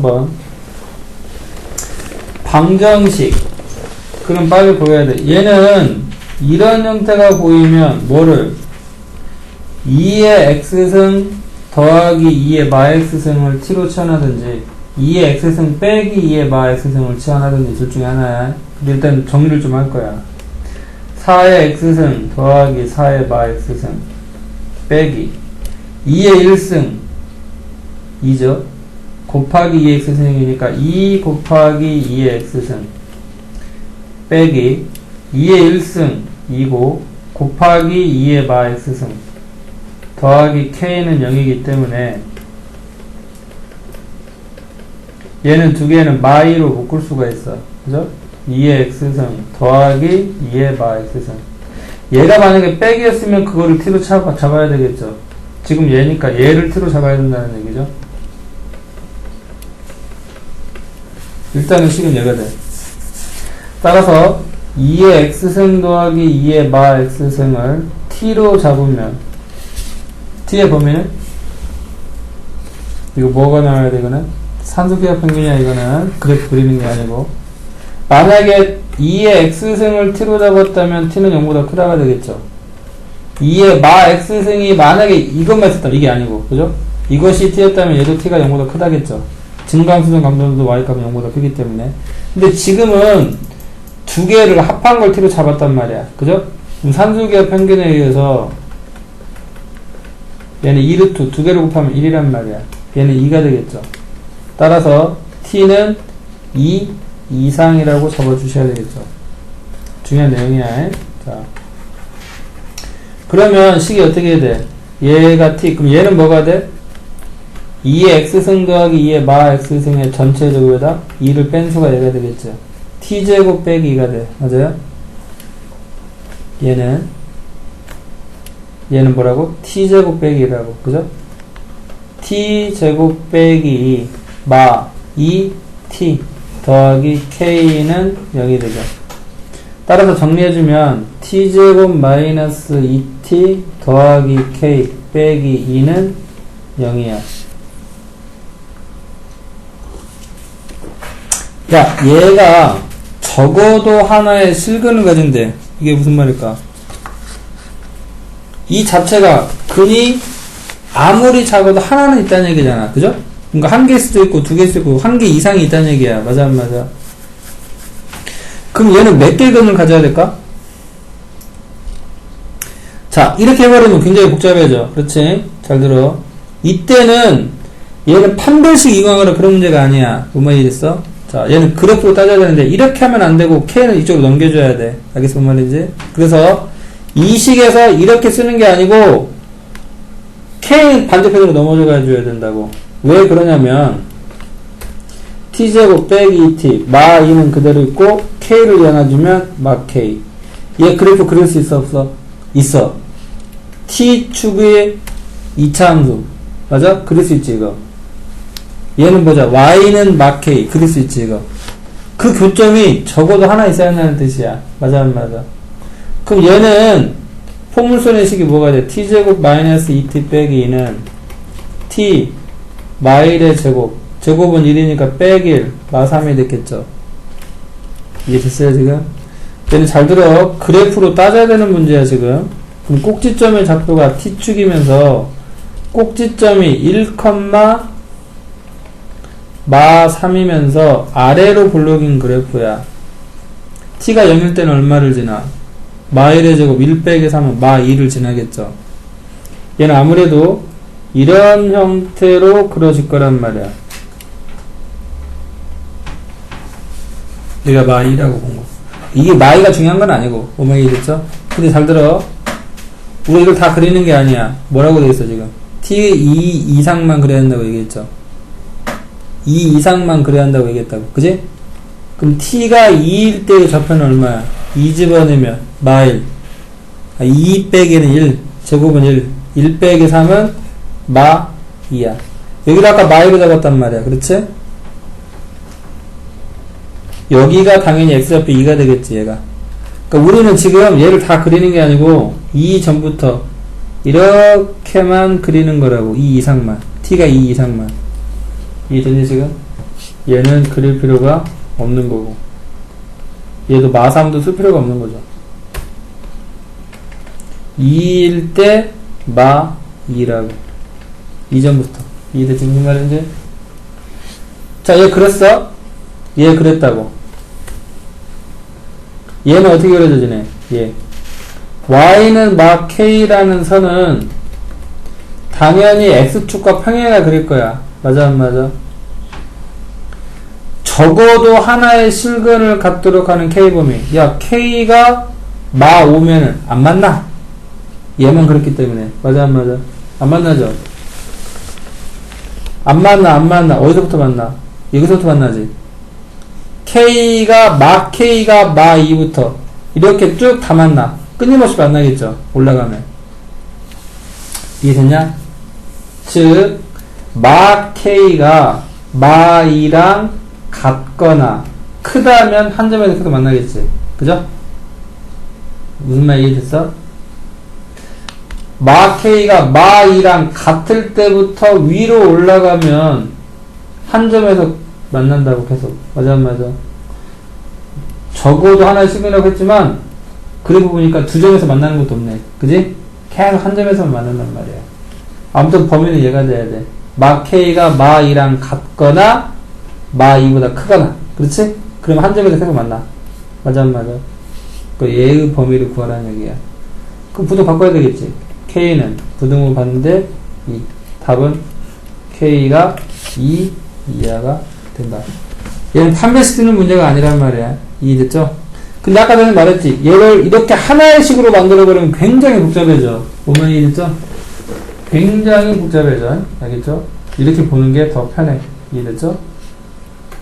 한번. 방정식. 그럼 빨리 보여야 돼. 얘는 이런 형태가 보이면 뭐를? 2의 x승 더하기 2의 마x승을 t로 치환하든지 2의 x승 빼기 2의 마x승을 치환하든지 둘 중에 하나야. 근데 일단 정리를 좀 할 거야. 4의 x승 더하기 4의 마x승 빼기. 2의 1승 2죠 곱하기 2의 x승이니까 2 곱하기 2의 x승 빼기 2의 1승 2고 곱하기 2의 마 x승 더하기 k는 0이기 때문에 얘는 두 개는 마이로 묶을 수가 있어. 그죠? 2의 x승 더하기 2의 마 x승 얘가 만약에 빼기였으면 그거를 t로 잡아, 잡아야 되겠죠. 지금 얘니까 얘를 t로 잡아야 된다는 얘기죠 일단은 식은 얘가 돼. 따라서 2의 x승 더하기 2의 마 x승을 t로 잡으면 t의 범위는 이거 뭐가 나와야 돼 이거는? 산소기압 평균이야 이거는. 그래프 그리는 게 아니고. 만약에 2의 x승을 t로 잡았다면 t는 0보다 크다가 되겠죠. 2의 마 x승이 만약에 이것만 있었다 이게 아니고 그죠? 이것이 t였다면 얘도 t가 0보다 크다겠죠 증강수준 감도도 y값은 0보다 크기 때문에. 근데 지금은 두 개를 합한 걸 t로 잡았단 말이야. 그죠? 그럼 산술기압 평균에 의해서 얘는 2루트 두 개를 곱하면 1이란 말이야. 얘는 2가 되겠죠. 따라서 t는 2 이상이라고 적어주셔야 되겠죠. 중요한 내용이야. 자. 그러면 식이 어떻게 해야 돼? 얘가 t. 그럼 얘는 뭐가 돼? 2의 x승 더하기 2의 마 x승의 전체 제곱에다 2를 뺀 수가 얘가 되겠죠. t제곱 빼기 2가 돼. 맞아요? 얘는 얘는 뭐라고? t제곱 빼기 2라고. 그죠? t제곱 빼기 2, 마 2t 더하기 k는 0이 되죠. 따라서 정리해주면 t제곱 마이너스 2t 더하기 k 빼기 2는 0이야. 야, 얘가 적어도 하나의 실근을 가진대. 이게 무슨 말일까? 이 자체가 근이 아무리 작아도 하나는 있다는 얘기잖아. 그죠? 그러니까 한 개일 수도 있고 두 개일 수도 있고 한 개 이상이 있다는 얘기야. 맞아, 안 맞아? 그럼 얘는 몇 개의 근을 가져야 될까? 자, 이렇게 해버리면 굉장히 복잡해져. 그렇지? 잘 들어. 이때는 얘는 판별식 이광하라 그런 문제가 아니야. 뭔 말이겠어? 자, 얘는 그래프로 따져야 되는데, 이렇게 하면 안 되고, K는 이쪽으로 넘겨줘야 돼. 알겠어? 뭔 말인지? 그래서, 이 식에서 이렇게 쓰는 게 아니고, K는 반대편으로 넘어져 가줘야 된다고. 왜 그러냐면, T제곱 빼기 T, 마 2는 그대로 있고, K를 연해주면, 마 K. 얘 그래프 그릴 수 있어, 없어? 있어. T축의 2차 함수. 맞아? 그릴 수 있지, 이거. 얘는 보자. y는 막 k. 그릴 수 있지, 이거. 그 교점이 적어도 하나 있어야 한다는 뜻이야. 맞아, 안 맞아? 그럼 얘는 포물선의 식이 뭐가 돼? t제곱 마이너스 2t 빼기 2는 t 마일의 제곱. 제곱은 1이니까 빼기 1. 마 3이 됐겠죠. 이게 됐어요, 지금? 얘는 잘 들어. 그래프로 따져야 되는 문제야, 지금. 그럼 꼭지점의 좌표가 t축이면서 꼭지점이 1, 마 3이면서 아래로 블록인 그래프야. t가 0일 때는 얼마를 지나? 마 1의 제곱 1 빼기 3은 마 2를 지나겠죠. 얘는 아무래도 이런 형태로 그려질 거란 말이야. 내가 마 2라고 본 거. 이게 마 2가 중요한 건 아니고, 오명이 됐죠? 근데 잘 들어. 우리 이걸 다 그리는 게 아니야. 뭐라고 돼 있어, 지금? t 2 이상만 그려야 한다고 얘기했죠. 2 이상만 그려야 한다고 얘기했다고. 그지? 그럼 t가 2일 때의 좌표는 얼마야? 2 집어넣으면 마일. 아, 2 빼기는 1. 제곱은 1. 1 빼기 3은 마 2야. 여기를 아까 마일로 잡았단 말이야. 그렇지? 여기가 당연히 x좌표 2가 되겠지, 얘가. 그러니까 우리는 지금 얘를 다 그리는 게 아니고 2 전부터 이렇게만 그리는 거라고. 2 이상만. t가 2 이상만. 이해되니 지금? 얘는 그릴 필요가 없는 거고 얘도 마3도 쓸 필요가 없는 거죠 2일 때 마 2라고 이전부터 이해되지 무슨 말인지? 자, 얘 그랬어? 얘 그랬다고. 얘는 어떻게 그려져지네? 얘. y는 막 k라는 선은 당연히 x축과 평행이나 그릴 거야. 맞아, 안 맞아? 적어도 하나의 실근을 갖도록 하는 k 범위. 야, k가 마 오면은 안 맞나? 얘만 그렇기 때문에. 맞아, 안 맞아? 안 만나죠? 안 만나, 안 만나. 어디서부터 만나? 여기서부터 만나지. K가, 마 K가 마 2부터. 이렇게 쭉 다 만나. 끊임없이 만나겠죠. 올라가면. 이해됐냐? 즉, 마 K가 마 2랑 같거나 크다면 한 점에서 계속 만나겠지. 그죠? 무슨 말 이해됐어? 마 K가 마 2랑 같을 때부터 위로 올라가면 한 점에서 만난다고 계속. 맞아, 안 맞아? 적어도 하나의 시그널이라고 했지만, 그리고 보니까 두 점에서 만나는 것도 없네. 그지? 계속 한 점에서만 만난단 말이야. 아무튼 범위는 얘가 돼야 돼. 마 K가 마 2랑 같거나, 마 2보다 크거나. 그렇지? 그러면 한 점에서 계속 만나. 맞아, 안 맞아? 그 얘의 범위를 구하라는 얘기야. 그럼 부등 바꿔야 되겠지. K는 부등호 봤는데, 이 답은 K가 2 이하가 된다. 얘는 판별시키는 문제가 아니란 말이야. 이해됐죠? 근데 아까 전에 말했지. 얘를 이렇게 하나의 식으로 만들어버리면 굉장히 복잡해져. 보면 이해됐죠? 굉장히 복잡해져. 알겠죠? 이렇게 보는 게 더 편해. 이해됐죠?